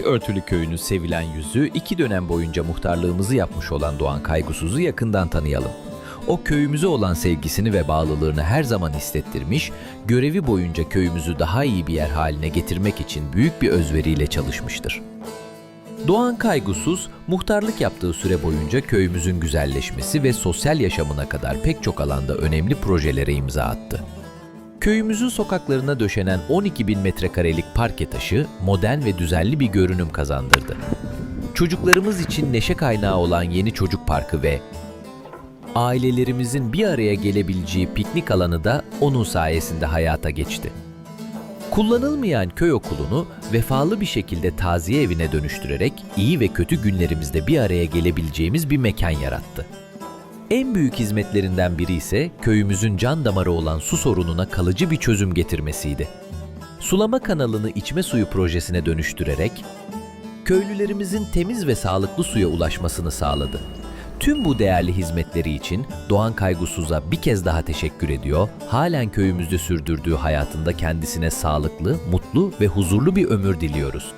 örtülü köyünün sevilen yüzü, iki dönem boyunca muhtarlığımızı yapmış olan Doğan Kaygusuz'u yakından tanıyalım. O köyümüze olan sevgisini ve bağlılığını her zaman hissettirmiş, görevi boyunca köyümüzü daha iyi bir yer haline getirmek için büyük bir özveriyle çalışmıştır. Doğan Kaygusuz, muhtarlık yaptığı süre boyunca köyümüzün güzelleşmesi ve sosyal yaşamına kadar pek çok alanda önemli projelere imza attı. Köyümüzün sokaklarına döşenen 12 bin metrekarelik parke taşı modern ve düzenli bir görünüm kazandırdı. Çocuklarımız için neşe kaynağı olan yeni çocuk parkı ve ailelerimizin bir araya gelebileceği piknik alanı da onun sayesinde hayata geçti. Kullanılmayan köy okulunu vefalı bir şekilde taziye evine dönüştürerek iyi ve kötü günlerimizde bir araya gelebileceğimiz bir mekan yarattı. En büyük hizmetlerinden biri ise köyümüzün can damarı olan su sorununa kalıcı bir çözüm getirmesiydi. Sulama kanalını içme suyu projesine dönüştürerek köylülerimizin temiz ve sağlıklı suya ulaşmasını sağladı. Tüm bu değerli hizmetleri için Doğan Kaygusuz'a bir kez daha teşekkür ediyor, halen köyümüzde sürdürdüğü hayatında kendisine sağlıklı, mutlu ve huzurlu bir ömür diliyoruz.